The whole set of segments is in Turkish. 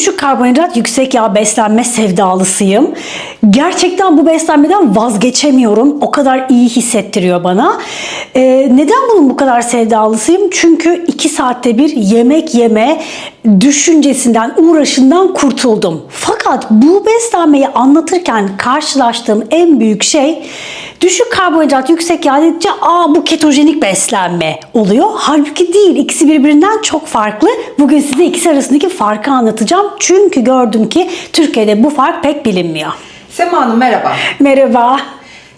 düşük karbonhidrat, yüksek yağ beslenme sevdalısıyım. Gerçekten bu beslenmeden vazgeçemiyorum. O kadar iyi hissettiriyor bana. Ee, neden bunun bu kadar sevdalısıyım? Çünkü iki saatte bir yemek yeme düşüncesinden, uğraşından kurtuldum. Fakat bu beslenmeyi anlatırken karşılaştığım en büyük şey düşük karbonhidrat, yüksek yağ dedikçe aa bu ketojenik beslenme oluyor. Halbuki değil. İkisi birbirinden çok farklı. Bugün size ikisi arasındaki farkı anlatacağım. Çünkü gördüm ki Türkiye'de bu fark pek bilinmiyor. Sema Hanım merhaba. Merhaba.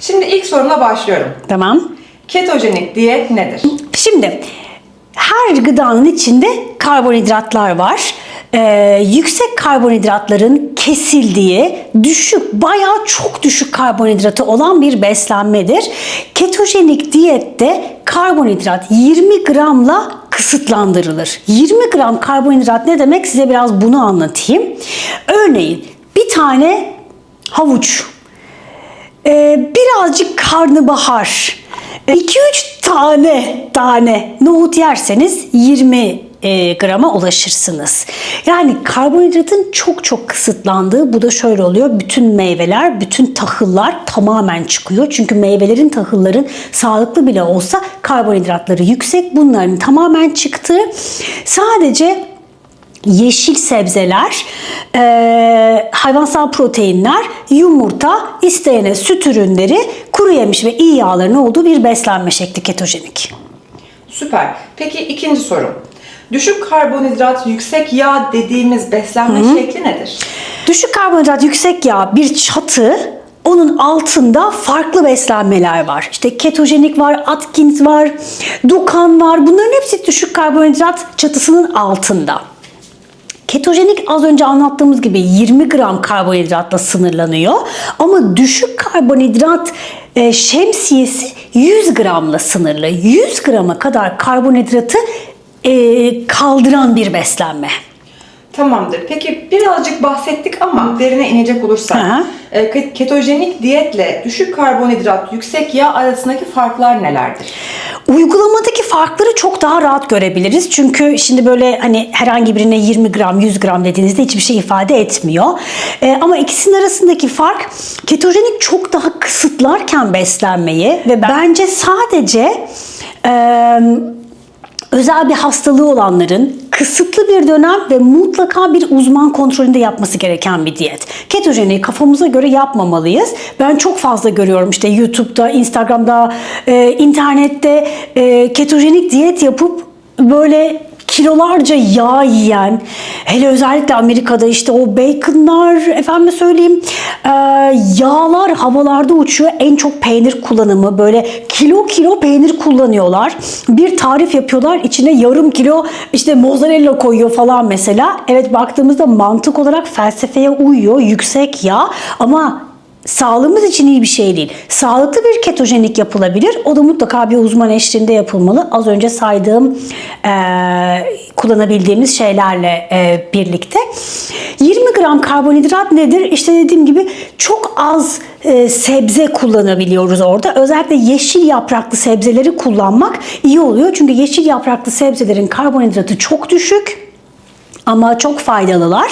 Şimdi ilk sorumla başlıyorum. Tamam. Ketojenik diyet nedir? Şimdi her gıdanın içinde karbonhidratlar var. Ee, yüksek karbonhidratların kesildiği düşük, bayağı çok düşük karbonhidratı olan bir beslenmedir. Ketojenik diyette karbonhidrat 20 gramla kısıtlandırılır. 20 gram karbonhidrat ne demek size biraz bunu anlatayım. Örneğin bir tane havuç, ee, birazcık karnabahar, 2-3 tane tane nohut yerseniz 20 e, grama ulaşırsınız. Yani karbonhidratın çok çok kısıtlandığı bu da şöyle oluyor. Bütün meyveler, bütün tahıllar tamamen çıkıyor. Çünkü meyvelerin, tahılların sağlıklı bile olsa karbonhidratları yüksek. Bunların tamamen çıktığı sadece yeşil sebzeler, e, hayvansal proteinler, yumurta, isteyene süt ürünleri, kuru yemiş ve iyi yağların olduğu bir beslenme şekli ketojenik. Süper. Peki ikinci sorum. Düşük karbonhidrat, yüksek yağ dediğimiz beslenme şekli nedir? Düşük karbonhidrat, yüksek yağ bir çatı. Onun altında farklı beslenmeler var. İşte ketojenik var, Atkins var, Dukan var. Bunların hepsi düşük karbonhidrat çatısının altında. Ketojenik az önce anlattığımız gibi 20 gram karbonhidratla sınırlanıyor. Ama düşük karbonhidrat e, şemsiyesi 100 gramla sınırlı. 100 grama kadar karbonhidratı e, kaldıran bir beslenme. Tamamdır. Peki birazcık bahsettik ama derine inecek olursak. Aha. e, ke- Ketojenik diyetle düşük karbonhidrat, yüksek yağ arasındaki farklar nelerdir? Uygulamadaki farkları çok daha rahat görebiliriz. Çünkü şimdi böyle hani herhangi birine 20 gram, 100 gram dediğinizde hiçbir şey ifade etmiyor. Ee, ama ikisinin arasındaki fark ketojenik çok daha kısıtlarken beslenmeyi ve bence sadece eee özel bir hastalığı olanların kısıtlı bir dönem ve mutlaka bir uzman kontrolünde yapması gereken bir diyet. Ketojeni kafamıza göre yapmamalıyız. Ben çok fazla görüyorum işte YouTube'da, Instagram'da, e, internette e, ketojenik diyet yapıp böyle kilolarca yağ yiyen, hele özellikle Amerika'da işte o baconlar, efendim söyleyeyim, yağlar havalarda uçuyor. En çok peynir kullanımı, böyle kilo kilo peynir kullanıyorlar. Bir tarif yapıyorlar, içine yarım kilo işte mozzarella koyuyor falan mesela. Evet baktığımızda mantık olarak felsefeye uyuyor, yüksek yağ ama Sağlığımız için iyi bir şey değil. Sağlıklı bir ketojenik yapılabilir. O da mutlaka bir uzman eşliğinde yapılmalı. Az önce saydığım e, kullanabildiğimiz şeylerle e, birlikte. 20 gram karbonhidrat nedir? İşte dediğim gibi çok az e, sebze kullanabiliyoruz orada. Özellikle yeşil yapraklı sebzeleri kullanmak iyi oluyor. Çünkü yeşil yapraklı sebzelerin karbonhidratı çok düşük ama çok faydalılar.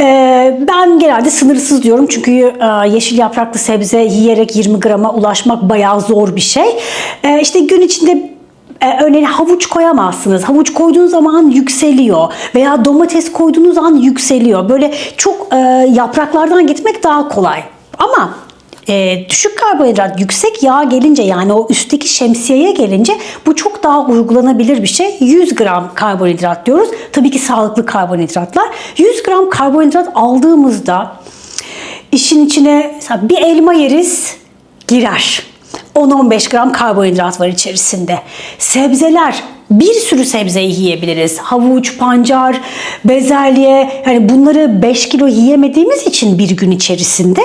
Ee, ben genelde sınırsız diyorum çünkü e, yeşil yapraklı sebze yiyerek 20 grama ulaşmak bayağı zor bir şey. Ee, işte gün içinde e, örneğin havuç koyamazsınız. Havuç koyduğunuz zaman yükseliyor veya domates koyduğunuz an yükseliyor. Böyle çok e, yapraklardan gitmek daha kolay. Ama e, düşük karbonhidrat, yüksek yağ gelince yani o üstteki şemsiyeye gelince bu çok daha uygulanabilir bir şey. 100 gram karbonhidrat diyoruz. Tabii ki sağlıklı karbonhidratlar. 100 gram karbonhidrat aldığımızda işin içine bir elma yeriz girer. 10-15 gram karbonhidrat var içerisinde. Sebzeler bir sürü sebzeyi yiyebiliriz. Havuç, pancar, bezelye yani bunları 5 kilo yiyemediğimiz için bir gün içerisinde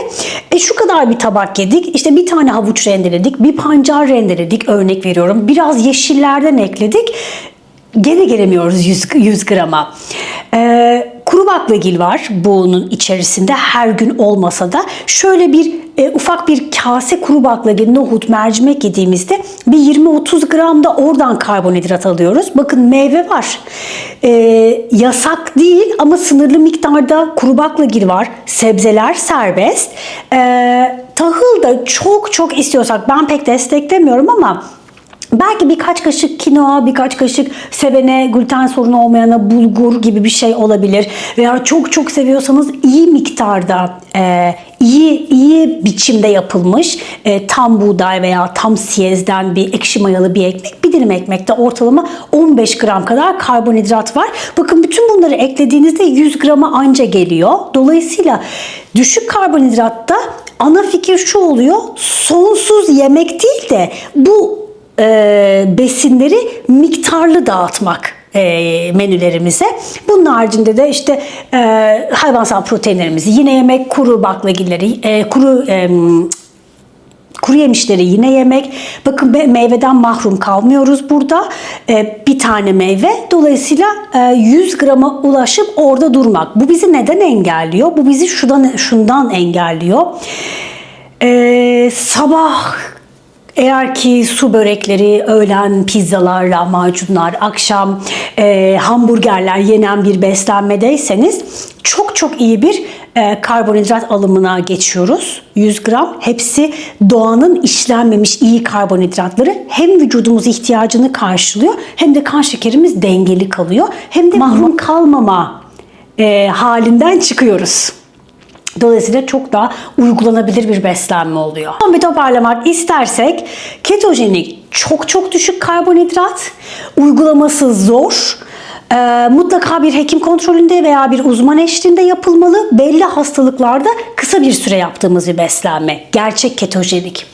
e şu kadar bir tabak yedik. İşte bir tane havuç rendeledik, bir pancar rendeledik örnek veriyorum. Biraz yeşillerden ekledik. Gene gelemiyoruz 100, 100 grama. Ee, kuru baklagil var bunun içerisinde her gün olmasa da şöyle bir e, ufak bir kase kuru baklagil, nohut, mercimek yediğimizde bir 20-30 gram da oradan karbonhidrat alıyoruz. Bakın meyve var. E, yasak değil ama sınırlı miktarda kuru baklagil var. Sebzeler serbest. E, tahıl da çok çok istiyorsak ben pek desteklemiyorum ama Belki birkaç kaşık kinoa, birkaç kaşık sevene, gluten sorunu olmayana bulgur gibi bir şey olabilir. Veya çok çok seviyorsanız iyi miktarda, e, iyi iyi biçimde yapılmış e, tam buğday veya tam siyezden bir ekşi mayalı bir ekmek. Bir dilim ekmekte ortalama 15 gram kadar karbonhidrat var. Bakın bütün bunları eklediğinizde 100 grama anca geliyor. Dolayısıyla düşük karbonhidratta ana fikir şu oluyor. Sonsuz yemek değil de bu e, besinleri miktarlı dağıtmak e, menülerimize. Bunun haricinde de işte e, hayvansal proteinlerimizi yine yemek, kuru baklagilleri, e, kuru e, Kuru yemişleri yine yemek. Bakın meyveden mahrum kalmıyoruz burada. E, bir tane meyve. Dolayısıyla e, 100 grama ulaşıp orada durmak. Bu bizi neden engelliyor? Bu bizi şundan, şundan engelliyor. E, sabah eğer ki su börekleri, öğlen pizzalar, lahmacunlar, akşam e, hamburgerler yenen bir beslenmedeyseniz çok çok iyi bir e, karbonhidrat alımına geçiyoruz. 100 gram hepsi doğanın işlenmemiş iyi karbonhidratları hem vücudumuz ihtiyacını karşılıyor hem de kan şekerimiz dengeli kalıyor. Hem de mahrum kalmama e, halinden çıkıyoruz. Dolayısıyla çok daha uygulanabilir bir beslenme oluyor. Son bir toparlamak istersek ketojenik çok çok düşük karbonhidrat, uygulaması zor. Ee, mutlaka bir hekim kontrolünde veya bir uzman eşliğinde yapılmalı. Belli hastalıklarda kısa bir süre yaptığımız bir beslenme. Gerçek ketojenik.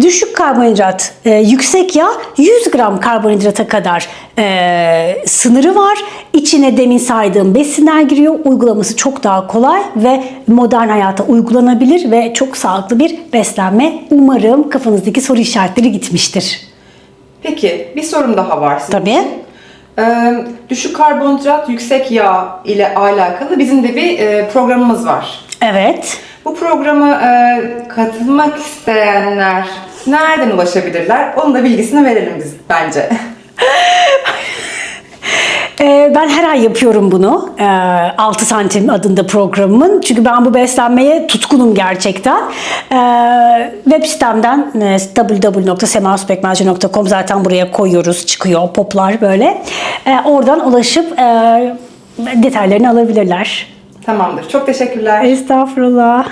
Düşük karbonhidrat, e, yüksek yağ 100 gram karbonhidrata kadar e, sınırı var. İçine demin saydığım besinler giriyor. Uygulaması çok daha kolay ve modern hayata uygulanabilir ve çok sağlıklı bir beslenme. Umarım kafanızdaki soru işaretleri gitmiştir. Peki bir sorum daha var sizin Tabii. için. Ee, düşük karbonhidrat, yüksek yağ ile alakalı bizim de bir e, programımız var. Evet. Bu programa e, katılmak isteyenler nereden ulaşabilirler? Onun da bilgisini verelim biz bence. Ee, ben her ay yapıyorum bunu. Ee, 6 santim adında programımın. Çünkü ben bu beslenmeye tutkunum gerçekten. Ee, web sitemden e, zaten buraya koyuyoruz. Çıkıyor poplar böyle. Ee, oradan ulaşıp e, detaylarını alabilirler. Tamamdır. Çok teşekkürler. Estağfurullah.